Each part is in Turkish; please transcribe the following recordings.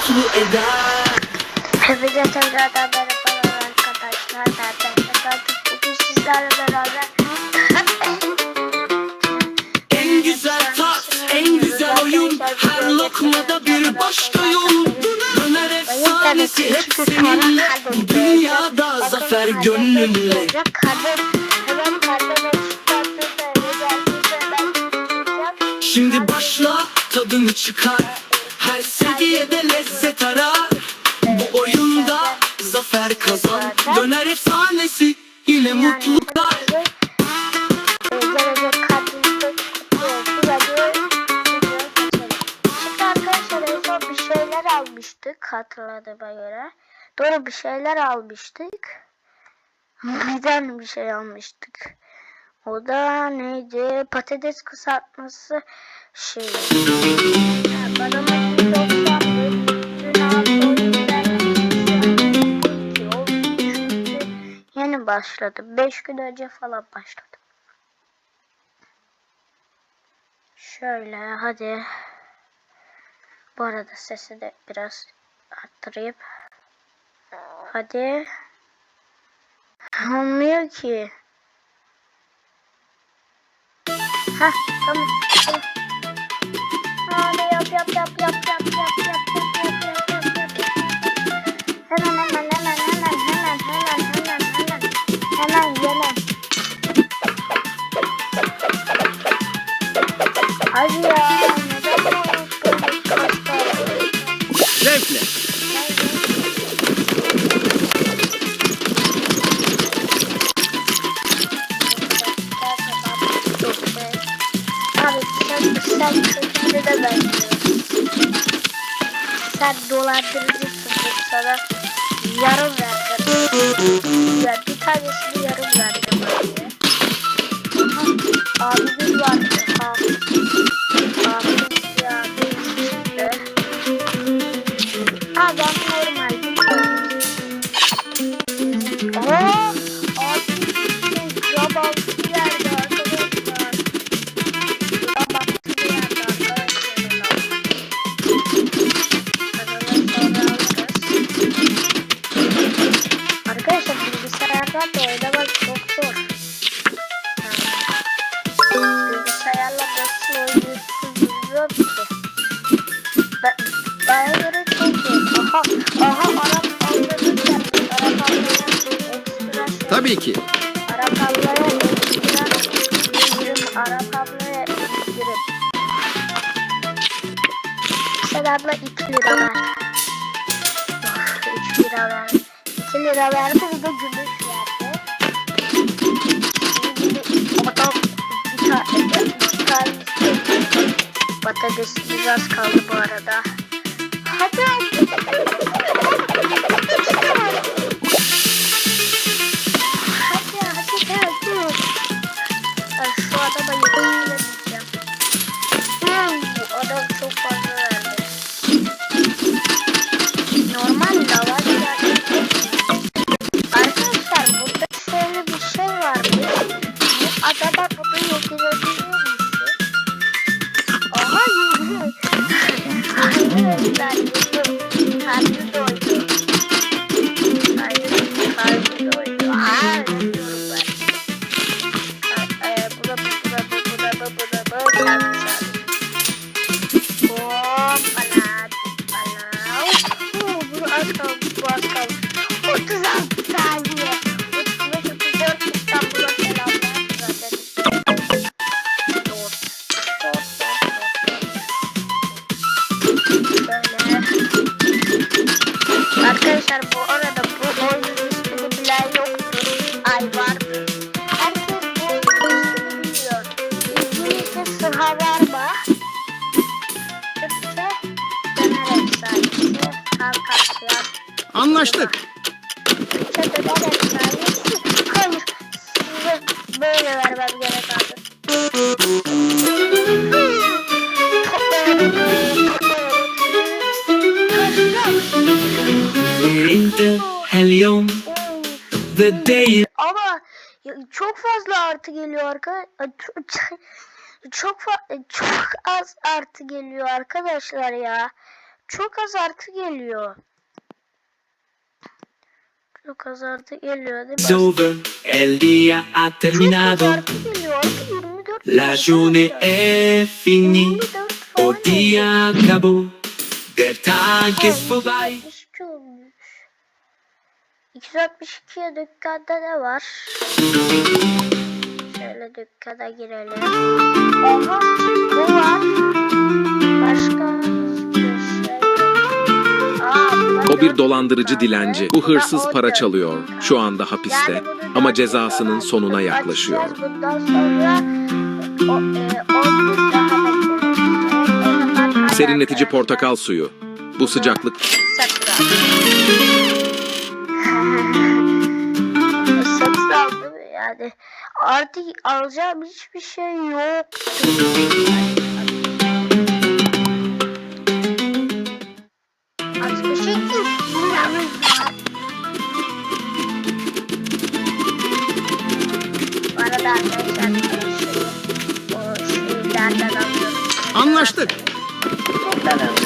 mutlu eder Hepinize tekrardan merhabalar arkadaşlar. Ben tekrardan bugün sizlerle beraber En güzel tat, en güzel oyun Her lokmada bir başka yol Döner efsanesi hep seninle Bu dünyada zafer çıkacağım. Şimdi başla tadını çıkar şeyler almıştık hatırladığıma göre. Doğru bir şeyler almıştık. Neden bir şey almıştık? O da neydi? Patates kısaltması şey. Ha, Bana başladım. 5 gün önce falan başladım. Şöyle hadi. Bu arada sesi de biraz arttırayım. Hadi. Olmuyor ki. Hah tamam. Hadi yap yap yap yap yap yap. Hadi ya. Zevkle Abi sen, sen kötüsü de benziyorsun. Sen dolandırıcısın. Sana yarım verdim. Ya bir tanesini yarım verdim abi. Aha, abimiz Tabii ki. Arap ablaya indirim. Arap ablaya indirim. Sen abla 2 lira ver. Oh, 3 lira ver. 2 lira verdi bir de gümüş verdi. Adam bir tane bir tane istedi. Patatesimiz az kaldı bu arada. Hadi Anlaştık. Böyle ve değil Ama çok fazla artı geliyor arkadaşlar. Çok çok az artı geliyor arkadaşlar ya. çok az artı geliyor. Çok az artı geliyor değil mi? over, el día ha terminado. artı geliyor. Artı 24 La journée est finie. 24 O dia acabou. Der Tag ist vorbei. 262 olmuş. 262 dükkanda ne var? Şöyle dükkana girelim. Aha bu var. Başka O bir dolandırıcı dilenci. Bu hırsız para çalıyor. Şu anda hapiste. Ama cezasının sonuna yaklaşıyor. E, Serinletici portakal suyu. Bu sıcaklık yani. Artık alacağım hiçbir şey yok. Bu arada arkadaşlar o alıyorum. Anlaştık. Buradan alıyorum.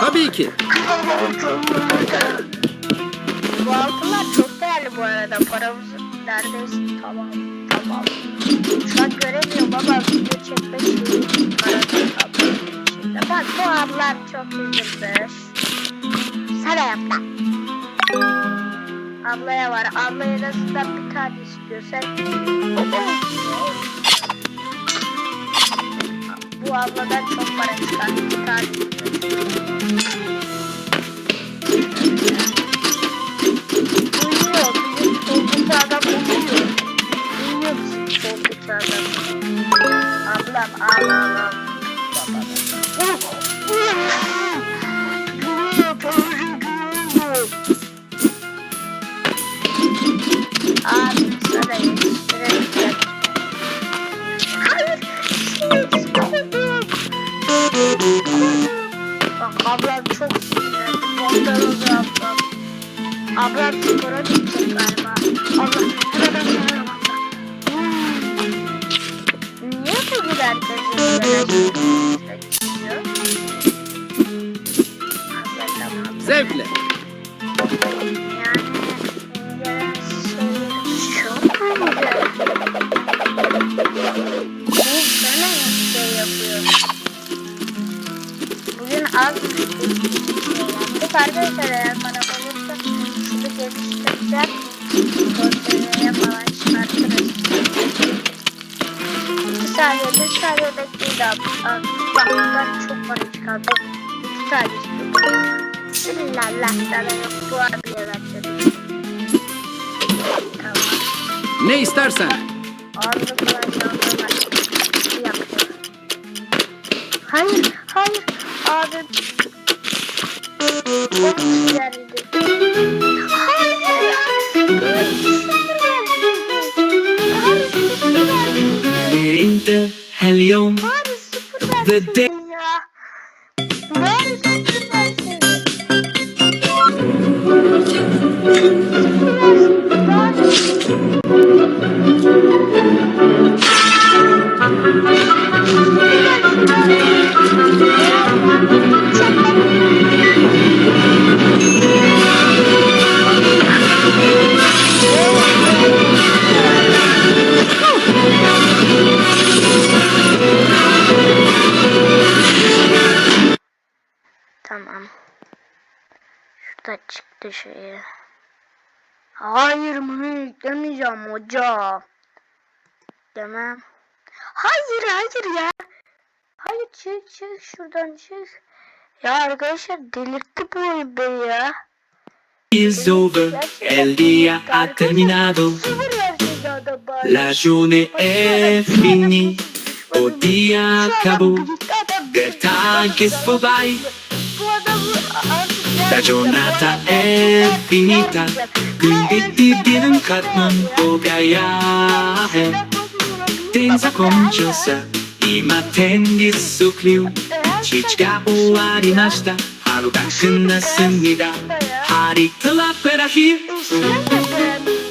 Tabii ki. bu altınlar çok değerli bu arada. Paramızın neredeyse tamam. Tamam. Şu an göremiyorum ama video çekmek için bak bu ablam çok üzülmüş. Sana yap lan. Ablaya var. Ablaya da sizden bir tane istiyorsan. Bu abladan çok para çıkar. Bir tane istiyor. Ablam spora gidecek galiba. Allah hemen Niye. Zevkle. Şeyler çok güzel. Bu sana şey yapıyor. Bugün az şey yaptık arkadaşlar eğer bana Çok para çıkardı. Tane sana yok bu. Tamam. Ne istersen. Ağzını. Hayır, hayır. Abi. Çok the helium. The day. işte şeyi. Hayır bunu yüklemeyeceğim hocam. Demem. Hayır hayır ya. Hayır çık çık şuradan çık. Ya arkadaşlar delirtti bu oyun beni ya. Is over, el día ha terminado. La journée est finie. O día acabó. Der Tag ist vorbei. La giornata è finita, quindi ti diventatman obiaiahe. Tenza konchasa, ima tengi sukliu, chichika owarimashita, haru ga shinnasumida, haritalar para here.